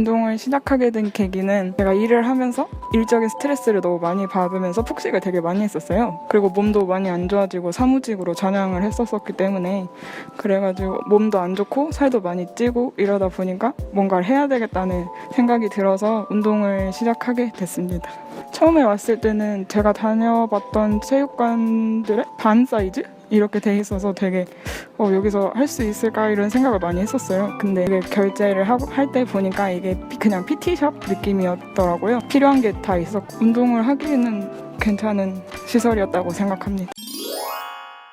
운동을 시작하게 된 계기는 제가 일을 하면서 일적인 스트레스를 너무 많이 받으면서 폭식을 되게 많이 했었어요. 그리고 몸도 많이 안 좋아지고 사무직으로 전향을 했었었기 때문에 그래가지고 몸도 안 좋고 살도 많이 찌고 이러다 보니까 뭔가를 해야 되겠다는 생각이 들어서 운동을 시작하게 됐습니다. 처음에 왔을 때는 제가 다녀봤던 체육관들의 반 사이즈? 이렇게 돼 있어서 되게 어, 여기서 할 수 있을까 이런 생각을 많이 했었어요. 근데 이게 결제를 할 때 보니까 이게 피- 그냥 PT샵 느낌이었더라고요. 필요한 게 다 있었고 운동을 하기에는 괜찮은 시설이었다고 생각합니다.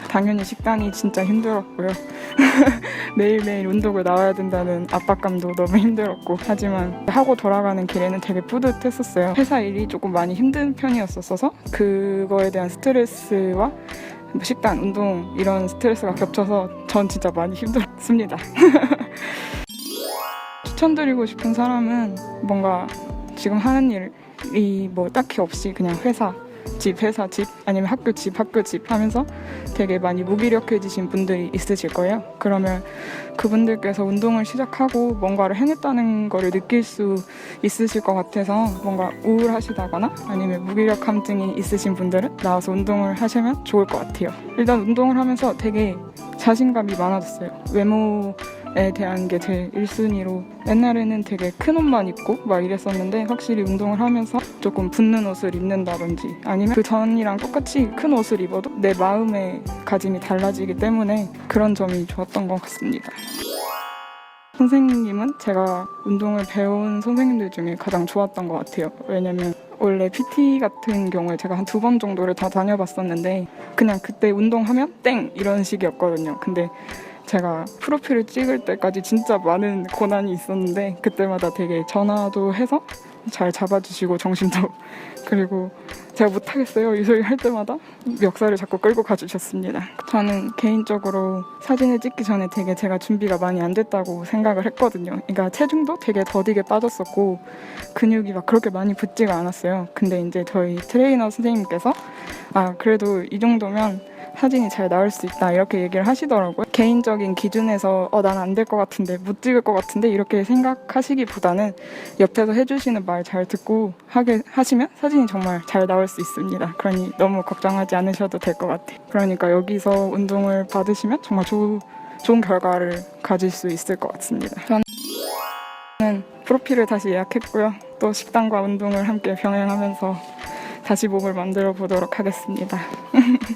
당연히 식단이 진짜 힘들었고요. 매일매일 운동을 나와야 된다는 압박감도 너무 힘들었고 하지만 하고 돌아가는 길에는 되게 뿌듯했었어요. 회사 일이 조금 많이 힘든 편이었어서 그거에 대한 스트레스와 뭐 식단, 운동 이런 스트레스가 겹쳐서 전 진짜 많이 힘들었습니다. 추천드리고 싶은 사람은 뭔가 지금 하는 일이 뭐 딱히 없이 그냥 회사, 집, 회사, 집 아니면 학교, 집, 학교, 집 하면서 되게 많이 무기력해지신 분들이 있으실 거예요. 그러면 그분들께서 운동을 시작하고 뭔가를 해냈다는 거를 느낄 수 있으실 것 같아서 뭔가 우울하시다거나 아니면 무기력함증이 있으신 분들은 나와서 운동을 하시면 좋을 것 같아요. 일단 운동을 하면서 되게 자신감이 많아졌어요. 외모 에 대한 게 제일 1순위로 옛날에는 되게 큰 옷만 입고 막 이랬었는데 확실히 운동을 하면서 조금 붙는 옷을 입는다든지 아니면 그 전이랑 똑같이 큰 옷을 입어도 내 마음의 가짐이 달라지기 때문에 그런 점이 좋았던 것 같습니다. 선생님은 제가 운동을 배운 선생님들 중에 가장 좋았던 것 같아요. 왜냐면 원래 PT 같은 경우에 제가 한 두 번 정도를 다 다녀봤었는데 그냥 그때 운동하면 땡 이런 식이었거든요. 근데 제가 프로필을 찍을 때까지 진짜 많은 고난이 있었는데 그때마다 되게 전화도 해서 잘 잡아주시고 정신도 그리고 제가 못하겠어요 이 소리 할 때마다 멱살을 자꾸 끌고 가주셨습니다. 저는 개인적으로 사진을 찍기 전에 되게 제가 준비가 많이 안 됐다고 생각을 했거든요. 그러니까 체중도 되게 더디게 빠졌었고 근육이 막 그렇게 많이 붙지가 않았어요. 근데 이제 저희 트레이너 선생님께서 아 그래도 이 정도면 사진이 잘 나올 수 있다 이렇게 얘기를 하시더라고요. 개인적인 기준에서 어 난 안 될 것 같은데 못 찍을 것 같은데 이렇게 생각하시기보다는 옆에서 해주시는 말 잘 듣고 하게 하시면 사진이 정말 잘 나올 수 있습니다. 그러니 너무 걱정하지 않으셔도 될 것 같아요. 그러니까 여기서 운동을 받으시면 정말 좋은 좋은 결과를 가질 수 있을 것 같습니다. 저는 프로필을 다시 예약했고요. 또 식단과 운동을 함께 병행하면서 다시 몸을 만들어 보도록 하겠습니다.